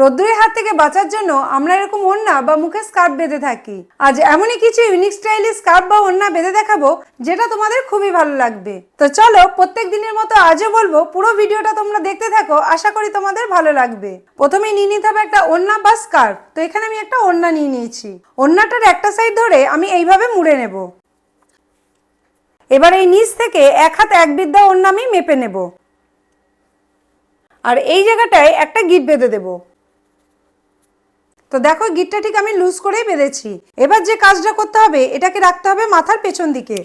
রোদ্দুরের হাত থেকে বাঁচার জন্য আমরা এরকম ওড়না বা মুখে স্কার্ফ বেঁধে থাকি। আজ এমনই কিছু ইউনিক স্টাইলে স্কার্ফ বা ওড়না বেঁধে দেখাবো, যেটা তোমাদের খুবই ভালো লাগবে। তো চলো, প্রত্যেক দিনের মতো আজও বলব, পুরো ভিডিওটা তোমরা দেখতে থাকো, আশা করি তোমাদের ভালো লাগবে। প্রথমেই নিয়ে নিতে হবে একটা ওড়না বা স্কার্ফ। তো এখানে আমি একটা ওড়না নিয়ে নিয়েছি। ওড়নাটার একটা সাইড ধরে আমি এইভাবে মুড়ে নেব। এবার এই নিচ থেকে এক হাত এক বিদ্যা ওড়না আমি মেপে নেব। আর এই জায়গাটায় একটা গিট বেঁধে দেবো। তো দেখো গিটটা ঠিক আমি লুজ করেই বেঁধেছি। এবার যে কাজটা করতে হবে, এটাকে রাখতে হবে মাথার পেছন দিকে।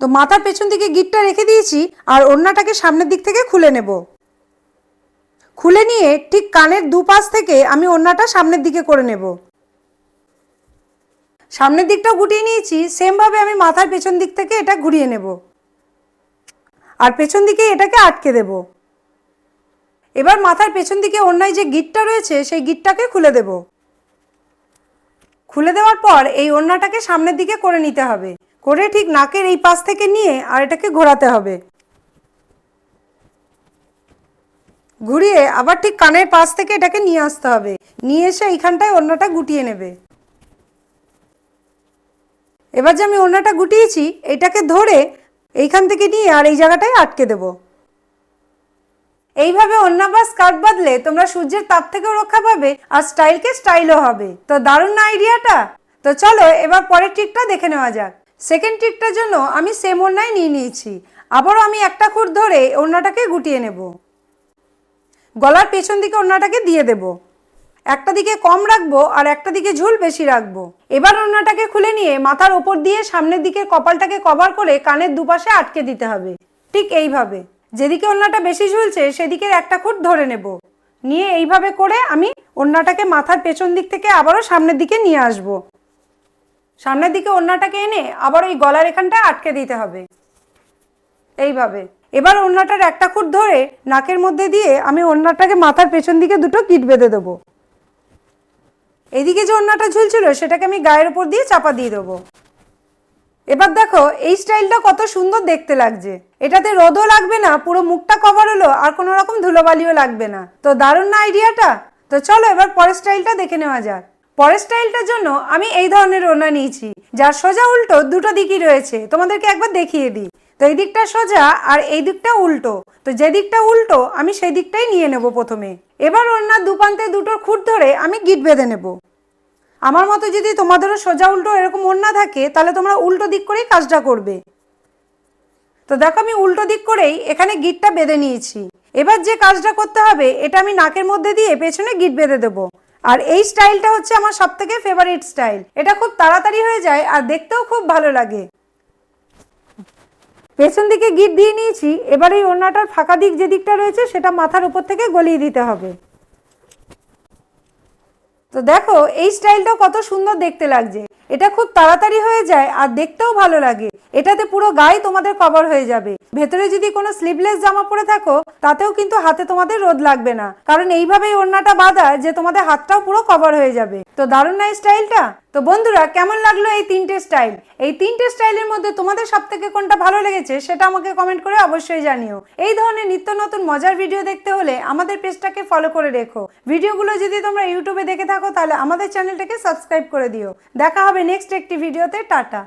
তো মাথার পেছন দিকে গিটটা রেখে দিয়েছি, আর ওড়নাটাকে সামনের দিক থেকে খুলে নেব। খুলে নিয়ে ঠিক কানের দুপাশ থেকে আমি ওড়নাটা সামনের দিকে করে নেব। সামনের দিকটাও গুটিয়ে নিয়েছি, সেমভাবে আমি মাথার পেছন দিক থেকে এটা ঘুরিয়ে নেব। আর পেছন দিকে এটাকে আটকে দেবো। এবার মাথার পেছন দিকে অন্যায় যে গিটটা রয়েছে, সেই গিটটাকে খুলে দেব। খুলে দেওয়ার পর এই ওড়নাটাকে সামনের দিকে করে নিতে হবে। করে ঠিক নাকের এই পাশ থেকে নিয়ে আর এটাকে ঘোরাতে হবে। ঘুরিয়ে আবার ঠিক কানের পাশ থেকে এটাকে নিয়ে আসতে হবে। নিয়ে এসে এইখানটায় ওড়নাটা গুটিয়ে নেবে। এবার যে আমি ওড়নাটা গুটিয়েছি, এটাকে ধরে এইখান থেকে নিয়ে আর এই জায়গাটায় আটকে দেবো। এইভাবে অন্য বা স্কার্ট বাদলে তোমরা সূর্যের তাপ থেকেও রক্ষা পাবে আর স্টাইলকে স্টাইলও হবে। তো দারুণ না আইডিয়াটা? তো চলো এবার পরের ট্রিকটা দেখে নেওয়া যাক। সেকেন্ড ট্রিকটার জন্য আমি সেম ওড়নাই নিয়ে নিয়েছি। আবারও আমি একটা খুঁট ধরে ওড়নাটাকে গুটিয়ে নেব। গলার পেছন দিকে ওড়নাটাকে দিয়ে দেব। একটা দিকে কম রাখব আর একটা দিকে ঝুল বেশি রাখব। এবার ওড়নাটাকে খুলে নিয়ে মাথার ওপর দিয়ে সামনের দিকে কপালটাকে কভার করে কানের দুপাশে আটকে দিতে হবে। ঠিক এইভাবে। যেদিকে ওড়নাটা বেশি ঝুলছে, সেদিকের একটা খুঁট ধরে নেব। নিয়ে এইভাবে করে আমি ওড়নাটাকে মাথার পেছন দিক থেকে আবারও সামনের দিকে নিয়ে আসব। সামনের দিকে ওড়নাটাকে এনে আবার ওই গলার এখানটায় আটকে দিতে হবে। এইভাবে। এবার ওড়নাটার একটা খুঁট ধরে নাকের মধ্যে দিয়ে আমি ওড়নাটাকে মাথার পেছন দিকে দুটো কিট বেঁধে দেবো। এদিকে যে ওড়নাটা ঝুলছিল, সেটাকে আমি গায়ের উপর দিয়ে চাপা দিয়ে দেবো। এবার দেখো, এই স্টাইলটা কত সুন্দর দেখতে লাগছে। এটাতে রোদও লাগবে না, পুরো মুখটা কভার হলো, আর কোনো রকম ধুলোবালিও লাগবে না। তো দারুণ না আইডিয়াটা তো চলো এবার পরের স্টাইলটা দেখে নেওয়া যাক। পরের স্টাইলটার জন্য আমি এই ধরনের ওনা নিয়েছি, যার সোজা উল্টো দুটো দিকই রয়েছে। তোমাদেরকে একবার দেখিয়ে দিই। তো এই দিকটা সোজা আর এই দিকটা উল্টো। তো যে দিকটা উল্টো, আমি সেই দিকটাই নিয়ে নেব প্রথমে। এবার ওনার দুপান্তে দুটো খুঁট ধরে আমি গিট বেঁধে নেব। আমার মতো যদি তোমাদেরও সোজা উল্টো এরকম ওড়না থাকে, তাহলে তোমরা উল্টো দিক করেই কাজটা করবে। তো দেখো আমি উল্টো দিক করেই এখানে গিটটা বেঁধে নিয়েছি। এবার যে কাজটা করতে হবে, এটা আমি নাকের মধ্যে দিয়ে পেছনে গিট বেঁধে দেবো। আর এই স্টাইলটা হচ্ছে আমার সব থেকে ফেভারিট স্টাইল। এটা খুব তাড়াতাড়ি হয়ে যায় আর দেখতেও খুব ভালো লাগে। পেছন দিকে গিট দিয়ে নিয়েছি, এবার এই ওড়নাটার ফাঁকা দিক যে দিকটা রয়েছে, সেটা মাথার উপর থেকে গলিয়ে দিতে হবে। তো দেখো, এই স্টাইলটাও কত সুন্দর দেখতে লাগছে। এটা খুব তাড়াতাড়ি হয়ে যায় আর দেখতেও ভালো লাগে। এটাতে পুরো গায়ে তোমাদের কভার হয়ে যাবে। ভেতরে যদি কোনো স্লিভলেস জামা পরে থাকো, তাতেও কিন্তু হাতে তোমাদের রোদ লাগবে না। কারণ এইভাবেই ওড়নাটা বাঁধা যে তোমাদের হাতটাও পুরো কভার হয়ে যাবে। তো দারুণ না স্টাইলটা তো বন্ধুরা, কেমন লাগল এই তিনটে স্টাইল এই তিনটে স্টাইলের মধ্যে তোমাদের সব থেকে কোনটা ভালো লেগেছে সেটা আমাকে কমেন্ট করে অবশ্যই জানিও। এই ধরনের নিত্য নতুন মজার ভিডিও দেখতে হলে আমাদের পেজটাকে ফলো করে রেখো। ভিডিওগুলো যদি তোমরা ইউটিউবে দেখে থাকো, তাহলে আমাদের চ্যানেলটাকে সাবস্ক্রাইব করে দিও। দেখা হবে নেক্সট একটি ভিডিওতে টাটা।